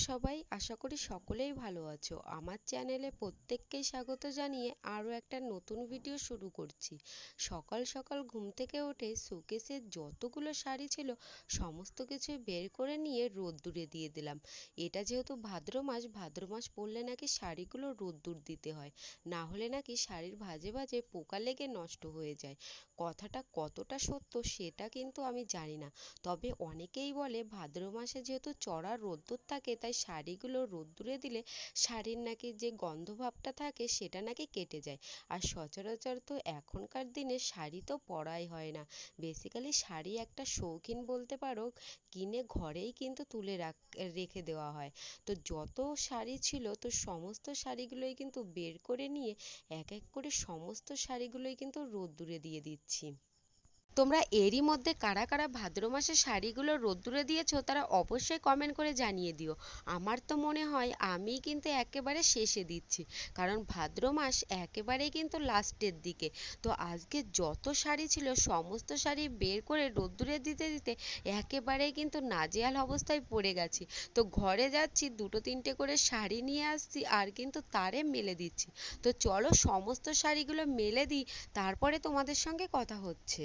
আশা করি সকলেই ভালো আছো। আমার চ্যানেলে প্রত্যেককেই স্বাগত জানিয়ে আরও একটা নতুন ভিডিও শুরু করছি। সকাল সকাল ঘুম থেকে উঠে শোকেসের যতগুলো শাড়ি ছিল, সমস্ত কিছুই বের করে নিয়ে রোদ্দুরে দিয়ে দিলাম। এটা যেহেতু ভাদ্র মাস ভাদ্র মাস পড়লে নাকি শাড়িগুলো রোদ্দুর দিতে হয়। না হলে নাকি শাড়ির ভাজে ভাজে পোকা লেগে নষ্ট হয়ে যায়। কথাটা কতটা সত্য সেটা কিন্তু আমি জানি না। তবে অনেকেই বলে, ভাদ্র মাসে যেহেতু চড়া রোদ্দুর থাকে, তাই শাড়িগুলো রোদ্দুরে দিলে শাড়ির নাকি যে গন্ধ ভাবটা থাকে সেটা নাকি কেটে যায়। আর সচরাচর তো এখনকার দিনে শাড়ি তো পরাই হয় না। বেসিক্যালি শাড়ি একটা শৌখিন বলতে পারো, কিনে ঘরেই কিন্তু তুলে রাখ, রেখে দেওয়া হয়। তো যত শাড়ি ছিল তো সমস্ত শাড়িগুলোই কিন্তু বের করে নিয়ে এক এক করে সমস্ত শাড়িগুলোই কিন্তু রোদ্দুরে দিয়ে দিচ্ছি। তোমরা এরই মধ্যে কারা কারা ভাদ্র মাসে শাড়িগুলো রোদ্দুরে দিয়েছ তারা অবশ্যই কমেন্ট করে জানিয়ে দিও। আমার তো মনে হয় আমি কিন্তু একেবারে শেষে দিচ্ছি, কারণ ভাদ্র মাস একেবারেই কিন্তু লাস্টের দিকে। তো আজকে যত শাড়ি ছিল, সমস্ত শাড়ি বের করে রোদ্দুরে দিতে দিতে একেবারেই কিন্তু নাজেহাল অবস্থায় পড়ে গেছি। তো ঘরে যাচ্ছি, দুটো তিনটে করে শাড়ি নিয়ে আসছি আর কিন্তু তারে মেলে দিচ্ছি। তো চলো সমস্ত শাড়িগুলো মেলে দিই, তারপরে তোমাদের সঙ্গে কথা হচ্ছে।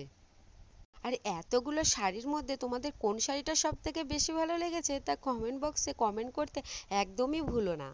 আর এতগুলো শাড়ির মধ্যে তোমাদের কোন শাড়িটা সব থেকে বেশি ভালো লেগেছে? তা কমেন্ট বক্সে কমেন্ট করতে একদমই ভুলো না।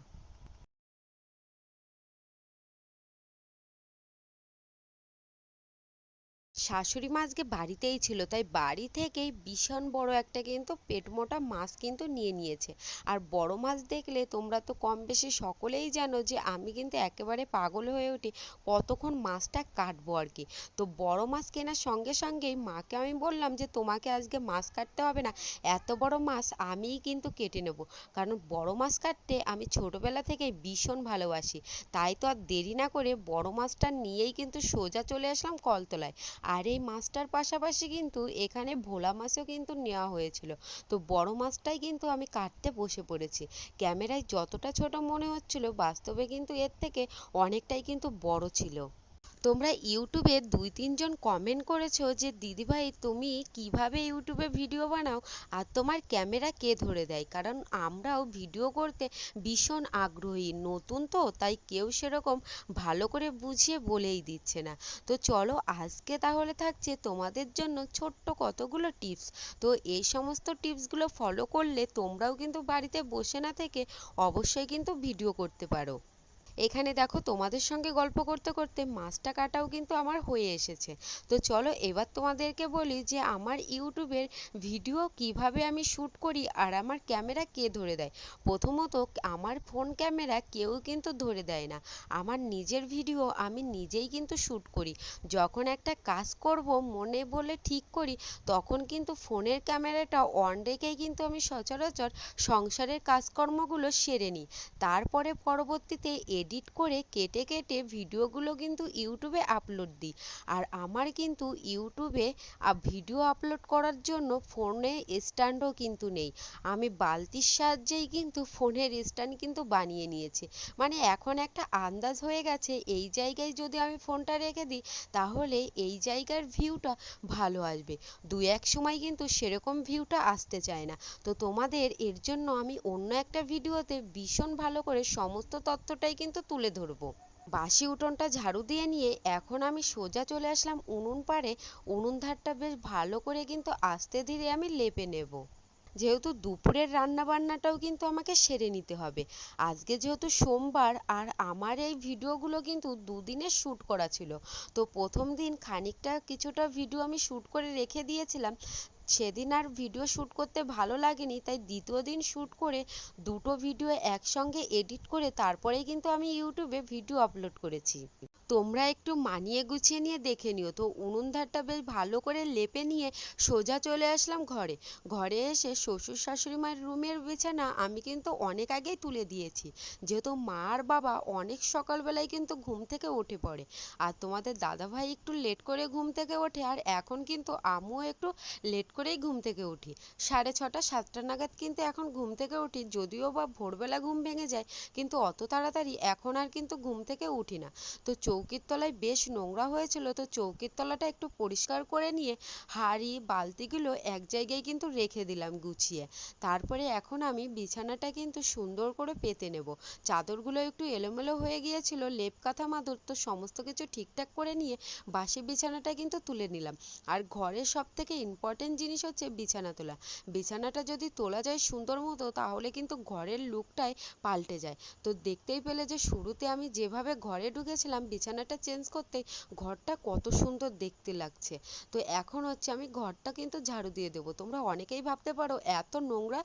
শাশুড়ি মা আজকে বাড়িতেই ছিল, তাই বাড়ি থেকেই ভীষণ বড় একটা কিন্তু পেট মোটা মাছ কিন্তু নিয়ে নিয়েছে। আর বড় মাছ দেখলে তোমরা তো কম বেশি সকলেই জানো যে আমি কিন্তু একেবারে পাগল হয়ে উঠি, কতক্ষণ মাছটা কাটবো আর কি। তো বড় মাছ কেনার সঙ্গে সঙ্গেই মাকে আমি বললাম যে তোমাকে আজকে মাছ কাটতে হবে না, এত বড় মাছ আমিই কিন্তু কেটে নেব। কারণ বড় মাছ কাটতে আমি ছোটবেলা থেকেই ভীষণ ভালোবাসি, তাই তো আর দেরি না করে বড় মাছটা নিয়েই কিন্তু সোজা চলে আসলাম কলতলায়। আর এই মাছটার পাশাপাশি কিন্তু এখানে ভোলা মাছও কিন্তু নেওয়া হয়েছিল। তো বড় মাছটাই কিন্তু আমি কাটতে বসে পড়েছি। ক্যামেরায় যতটা ছোট মনে হচ্ছিল, বাস্তবে কিন্তু এর থেকে অনেকটাই কিন্তু বড় ছিল। তোমরা ইউটিউবে দুই, তিনজন কমেন্ট করেছ যে, দিদিভাই, তুমি কীভাবে ইউটিউবে ভিডিও বানাও আর তোমার ক্যামেরা কে ধরে দেয়? কারণ আমরাও ভিডিও করতে ভীষণ আগ্রহী, নতুন তো, তাই কেউ সেরকম ভালো করে বুঝিয়ে বলেই দিচ্ছে না। তো চলো, আজকে তাহলে থাকছে তোমাদের জন্য ছোট্ট কতগুলো টিপস তো এই সমস্ত টিপসগুলো ফলো করলে তোমরাও কিন্তু বাড়িতে বসে না থেকে অবশ্যই কিন্তু ভিডিও করতে পারো। এখানে দেখো তোমাদের সঙ্গে গল্প করতে করতে মাছটা কাটাও কিন্তু আমার হয়ে এসেছে। তো চলো এবার তোমাদেরকে বলি যে আমার ইউটিউবের ভিডিও কীভাবে আমি শ্যুট করি আর আমার ক্যামেরা কে ধরে দেয়। প্রথমত আমার ফোন ক্যামেরা কেউ কিন্তু ধরে দেয় না। আমার নিজের ভিডিও আমি নিজেই কিন্তু শ্যুট করি। যখন একটা কাজ করব, মনে বলে ঠিক করি, তখন কিন্তু ফোনের ক্যামেরাটা অন রেখেই কিন্তু আমি সচরাচর সংসারের কাজকর্মগুলো সেরে নিই। তারপরে পরবর্তীতে এডিট করে কেটে কেটে ভিডিওগুলো কিন্তু ইউটিউবে আপলোড দিই। আর আমার কিন্তু ইউটিউবে ভিডিও আপলোড করার জন্য ফোনে স্ট্যান্ডও কিন্তু নেই। আমি বালতির সাহায্যেই কিন্তু ফোনের স্ট্যান্ড কিন্তু বানিয়ে নিয়েছি। মানে এখন একটা আন্দাজ হয়ে গেছে, এই জায়গায় যদি আমি ফোনটা রেখে দিই, তাহলে এই জায়গার ভিউটা ভালো আসবে। দু এক সময় কিন্তু সেরকম ভিউটা আসতে চায় না। তো তোমাদের এর জন্য আমি অন্য একটা ভিডিওতে ভীষণ ভালো করে সমস্ত তথ্যটাই কিন্তু তুলে ধরবো। বাসি উঠোনটা ঝাড়ু দিয়ে নিয়ে এখন আমি সোজা চলে আসলাম উনুন পাড়ে। উনুন ধারটা বেশ ভালো করে কিন্তু আস্তে ধীরে আমি লেপে নেব। যেহেতু দুপুরের রান্না বান্নাটাও কিন্তু আমাকে সেরে নিতে হবে। আজকে যেহেতু সোমবার আর আমার এই ভিডিওগুলো কিন্তু দুদিনের শ্যুট করা ছিল। তো প্রথম দিন খানিকটা কিছুটা ভিডিও আমি শ্যুট করে রেখে দিয়েছিলাম। সেদিন আর ভিডিও শ্যুট করতে ভালো লাগেনি, তাই দ্বিতীয় দিন শ্যুট করে দুটো ভিডিও একসঙ্গে এডিট করে তারপরেই কিন্তু আমি ইউটিউবে ভিডিও আপলোড করেছি। তোমরা একটু মানিয়ে গুছিয়ে নিয়ে দেখে নিও। তো উনুন ধারটা বেশ ভালো করে লেপে নিয়ে সোজা চলে আসলাম ঘরে। ঘরে এসে শ্বশুর শাশুড়ি মায়ের রুমের বিছানা আমি কিন্তু অনেক আগেই তুলে দিয়েছি। যেহেতু মা আর বাবা অনেক সকালবেলায় কিন্তু ঘুম থেকে উঠে পড়ে। আর তোমাদের দাদাভাই একটু লেট করে ঘুম থেকে ওঠে, আর এখন কিন্তু আম্মুও একটু লেট করেই ঘুম থেকে উঠি। সাড়ে ছটা, সাতটা নাগাদ কিন্তু এখন ঘুম থেকে উঠি, যদিও বা ভোরবেলা ঘুম ভেঙে যায়, কিন্তু অত তাড়াতাড়ি এখন আর কিন্তু ঘুম থেকে উঠি না। তো চৌকির তলায় বেশ নোংরা হয়েছিল, তো চৌকির তলাটা একটু পরিষ্কার করে নিয়ে হাঁড়ি, বালতিগুলো এক জায়গায় কিন্তু রেখে দিলাম গুছিয়ে। তারপরে এখন আমি বিছানাটা কিন্তু সুন্দর করে পেতে নেব। চাদরগুলো একটু এলোমেলো হয়ে গিয়েছিল, লেপ, কাঁথা, মাদুর, তো সমস্ত কিছু ঠিকঠাক করে নিয়ে বাসি বিছানাটা কিন্তু তুলে নিলাম। আর ঘরের সব থেকে ইম্পর্টেন্ট জিনিস হচ্ছে বিছানা তোলা। বিছানাটা যদি তোলা যায় সুন্দর মতো, তাহলে কিন্তু ঘরের লুকটাই পাল্টে যায়। তো দেখতেই পেলে যে শুরুতে আমি যেভাবে ঘরে ঢুকেছিলাম, বিছানাটা চেঞ্জ করতে ঘরটা কত সুন্দর দেখতে লাগছে। তো এখন হচ্ছে আমি ঘরটা কিন্তু ঝাড়ু দিয়ে দেবো। তোমরা অনেকেই ভাবতে পারো, এত নোংরা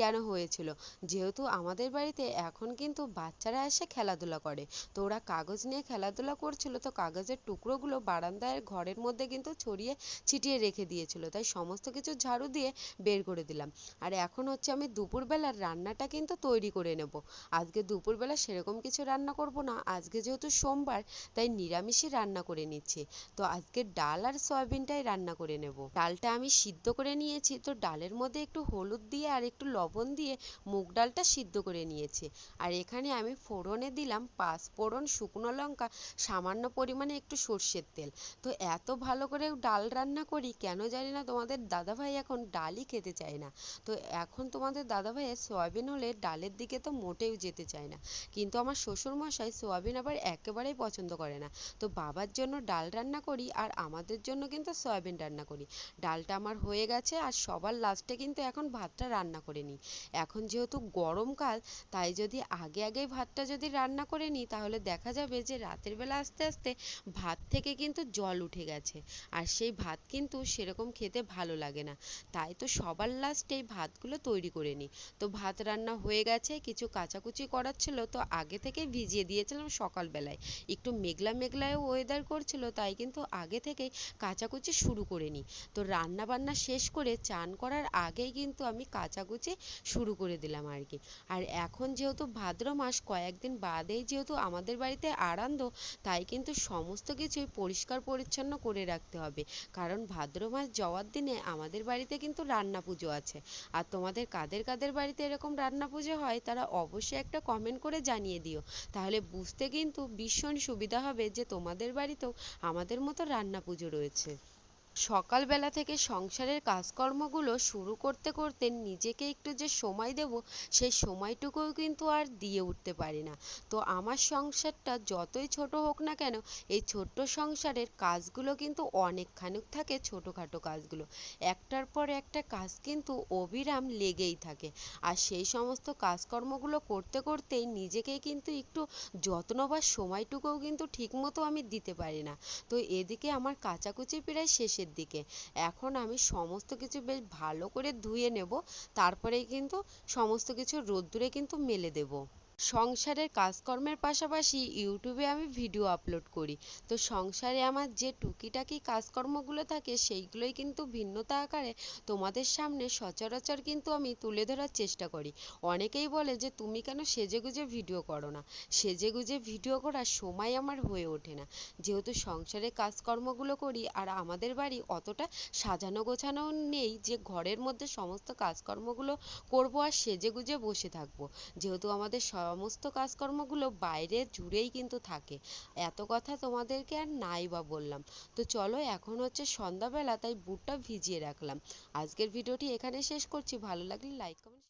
কেন হয়েছিল? যেহেতু আমাদের বাড়িতে এখন কিন্তু বাচ্চারা এসে খেলাধুলা করে। তো ওরা কাগজ নিয়ে খেলাধুলা করছিল, তো কাগজের টুকরোগুলো বারান্দায় ঘরের মধ্যে কিন্তু ছড়িয়ে ছিটিয়ে রেখে দিয়েছিল। তাই সমস্ত কিছু ঝাড়ু দিয়ে বের করে দিলাম। আর এখন হচ্ছে আমি দুপুরবেলার রান্নাটা কিন্তু তৈরি করে নেব। আজকে দুপুরবেলা সেরকম কিছু রান্না করব না, আজকে যেহেতু সোমবার, তাই নিরামিষই রান্না করে নিচ্ছি। তো আজকে ডাল আর সয়াবিনটাই রান্না করে নেব। ডালটা আমি সিদ্ধ করে নিয়েছি, তো ডালের মধ্যে একটু হলুদ দিয়ে আর একটু লবণ দিয়ে মুগ ডালটা সিদ্ধ করে নিয়েছি। আর এখানে আমি ফোড়নে দিলাম পাঁচ ফোড়ন শুকনো লঙ্কা, সামান্য পরিমাণে একটু সর্ষের তেল। তো এত ভালো করে ডাল রান্না করি, কেন জানি না তোমাদের দাদাভাই এখন ডালই খেতে চায় না। তো এখন তোমাদের দাদাভাইয়ের সয়াবিন হলে ডালের দিকে তো মোটেও যেতে চায় না। কিন্তু আমার শ্বশুর মশাই সয়াবিন আবার একেবারেই পছন্দ করে না। তো বাবার জন্য ডাল রান্না করি আর আমাদের জন্য কিন্তু সয়াবিন রান্না করি। ডালটা আমার হয়ে গেছে আর সবার লাস্টে কিন্তু এখন ভাতটা রান্না করে নিই। এখন যেহেতু গরমকাল, তাই যদি আগে আগেই ভাতটা যদি রান্না করে নিই, তাহলে দেখা যাবে যে রাতের বেলা আস্তে আস্তে ভাত থেকে কিন্তু জল উঠে গেছে। আর সেই ভাত কিন্তু সেরকম খেতে ভালো লাগে না। তাই তো সবার লাস্টেই ভাতগুলো তৈরি করে নিই। তো ভাত রান্না হয়ে গেছে, কিছু কাচাকুচি করার ছিল, তো আগে থেকেই ভিজিয়ে দিয়েছিলাম সকালবেলায়। একটু মেঘলা মেঘলাও ওয়েদার করছিল, তাই কিন্তু আগে থেকেই কাচাকুচি শুরু করে নিই। তো রান্না বান্না শেষ করে চান করার আগেই কিন্তু আমি কাচাকুচি শুরু করে দিলাম আর কি। আর এখন যেহেতু ভাদ্র মাস, কয়েকদিন বাদেই যেহেতু আমাদের বাড়িতে আরান্দ তাই কিন্তু সমস্ত কিছুই পরিষ্কার পরিচ্ছন্ন করে রাখতে হবে। কারণ ভাদ্র মাস যাওয়ার দিনে আমাদের বাড়িতে কিন্তু রান্না পুজো আছে। আর তোমাদের কাদের কাদের বাড়িতে এরকম রান্না পুজো হয়, তারা অবশ্যই একটা কমেন্ট করে জানিয়ে দিও। তাহলে বুঝতে কিন্তু ভীষণ সুবিধা হবে যে তোমাদের বাড়িতেও আমাদের মতো রান্না পুজো রয়েছে। সকালবেলা থেকে সংসারের কাজকর্মগুলো শুরু করতে করতে নিজেকে একটু যে সময় দেব সেই সময়টুকুও কিন্তু আর দিয়ে উঠতে পারি না। তো আমার সংসারটা যতই ছোট হোক না কেন, এই ছোট্ট সংসারের কাজগুলো কিন্তু অনেকখানি থাকে ছোটোখাটো কাজগুলো। একটার পর একটা কাজ কিন্তু অবিরাম লেগেই থাকে। আর সেই সমস্ত কাজকর্মগুলো করতে করতেই নিজেকেই কিন্তু একটু যত্ন বা সময়টুকুও কিন্তু ঠিকমতো আমি দিতে পারি না। তো এদিকে আমার কাচাকুচি প্রায় শেষের দিকে। এখন আমি সমস্ত কিছু বেশ ভালো করে ধুয়ে নেব, তারপরেই কিন্তু সমস্ত কিছু রোদ্দুরে কিন্তু মেলে দেব। সংসারের কাজকর্মের পাশাপাশি ইউটিউবে আমি ভিডিও আপলোড করি। তো সংসারে আমার যে টুকিটাকি কাজকর্মগুলো থাকে, সেইগুলোই কিন্তু ভিন্নতা আকারে তোমাদের সামনে সচরাচর কিন্তু আমি তুলে ধরার চেষ্টা করি। অনেকেই বলে যে, তুমি কেন সেজেগুজে ভিডিও করো না? সেজেগুজে ভিডিও করার সময় আমার হয়ে ওঠে না। যেহেতু সংসারের কাজকর্মগুলো করি আর আমাদের বাড়ি অতটা সাজানো গোছানো নেই যে, ঘরের মধ্যে সমস্ত কাজকর্মগুলো করব আর সেজেগুজে বসে থাকব। যেহেতু আমাদের সমস্ত কাজকর্মগুলো বাইরে জুড়েই কিন্তু থাকে। এত কথা তোমাদেরকে আর নাই বা বললাম। তো চলো এখন হচ্ছে সন্ধ্যাবেলা তাই বুটটা ভিজিয়ে রাখলাম। আজকের ভিডিওটি এখানে শেষ করছি। ভালো লাগলে লাইক কমেন্ট